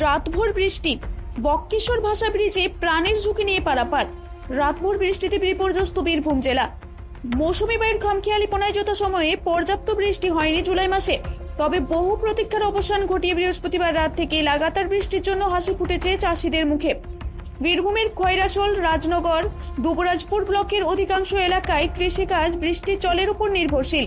রাতভর বৃষ্টি। বক্কেশ্বর ভাষা ব্রিজে প্রাণের ঝুঁকি নিয়ে পারাপার। রাতভর বৃষ্টিতে বিপর্যস্ত বীরভূম জেলা। মৌসুমি বায়ুর যত সময়ে পর্যাপ্ত বৃষ্টি হয়নি জুলাই মাসে। তবে বহু প্রতীক্ষার অবসান ঘটিয়ে বৃহস্পতিবার রাত থেকে লাগাতার বৃষ্টির জন্য হাসি ফুটেছে চাষিদের মুখে। বীরভূমের খয়রাসোল রাজনগর, দুবরাজপুর ব্লকের অধিকাংশ এলাকায় কৃষিকাজ বৃষ্টির জলের উপর নির্ভরশীল।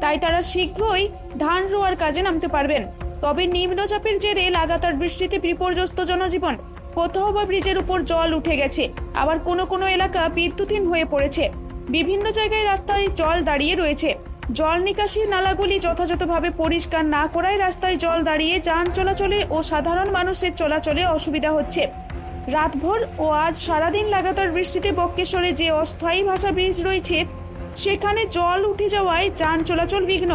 তাই তারা শীঘ্রই ধান রোয়ার কাজে নামতে পারবেন। তবে নিম্নচাপের জেরে লাগাতার বৃষ্টিতে বিপর্যস্ত জনজীবন। কোথাও বা ব্রিজের উপর জল উঠে গেছে। আবার কোনো কোনো এলাকা বিদ্যুৎহীন হয়ে পড়েছে। বিভিন্ন জায়গায় রাস্তায় জল দাঁড়িয়ে রয়েছে। জল নিকাশি নালাগুলি যথাযথভাবে পরিষ্কার না করায় রাস্তায় জল দাঁড়িয়ে যান চলাচলে ও সাধারণ মানুষের চলাচলে অসুবিধা হচ্ছে। রাতভর ও আজ সারাদিন লাগাতার বৃষ্টিতে বক্কেশ্বরে যে অস্থায়ী ভাষা ব্রিজ রয়েছে, সেখানে জল উঠে যাওয়ায় যান চলাচল বিঘ্ন।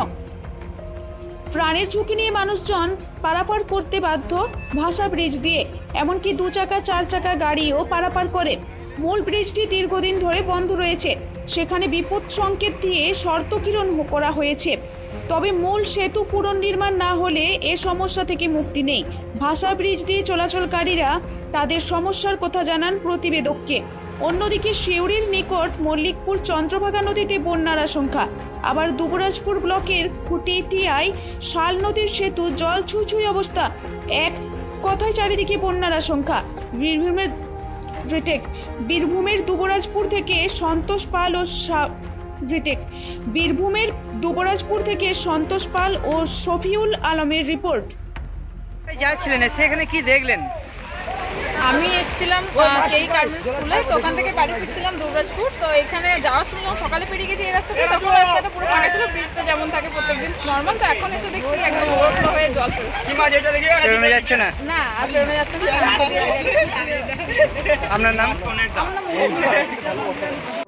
প্রাণের ঝুঁকি নিয়ে মানুষজন পারাপার করতে বাধ্য। ভাষা ব্রিজ দিয়ে, এমনকি দু চাকা, চার চাকা গাড়িও পারাপার করে। মূল ব্রিজটি দীর্ঘদিন ধরে বন্ধ রয়েছে। সেখানে বিপদ সংকেত দিয়ে শর্তকিরণ করা হয়েছে। তবে মূল সেতু পুনর্নির্মাণ না হলে এ সমস্যা থেকে মুক্তি নেই। ভাষা ব্রিজ দিয়ে চলাচলকারীরা তাদের সমস্যার কথা জানান প্রতিবেদককে। অন্যদিকে, শিউরির নিকট মল্লিকপুর চন্দ্রভাগা নদীতে বন্যার আশঙ্কা। আবার দুবরাজপুর ব্লকের খুটিটিয়ায় শাল নদীর সেতু, জল ছুঁই অবস্থা। এক কথায় চারিদিকে বন্যার আশঙ্কা। বীরভূমের রিটেক বীরভূমের দুবরাজপুর থেকে সন্তোষ পাল ও রিটেক বীরভূমের দুবরাজপুর থেকে সন্তোষ পাল ও শফিউল আলমের রিপোর্ট। যাচ্ছিলেন, সেখানে কি দেখলেন? আমি এসেছিলাম কেই গার্মেন্টস স্কুলে তো ওখান থেকে বাড়ি ফিরছিলাম দুর্গাজপুর তো এখানে যাওয়ার সময় যখন সকালে পেরিয়ে গেছি এই রাস্তাতে তখন রাস্তাটা পুরো ফাঁকা ছিল ব্রিজটা যেমন থাকে প্রত্যেকদিন নর্মাল তো এখন এসে দেখছি একদম ওভারফ্লো হয়ে জল চলছে। যাচ্ছে না। না আর বেরোনো যাচ্ছে না। আপনার নাম? আমার মুভি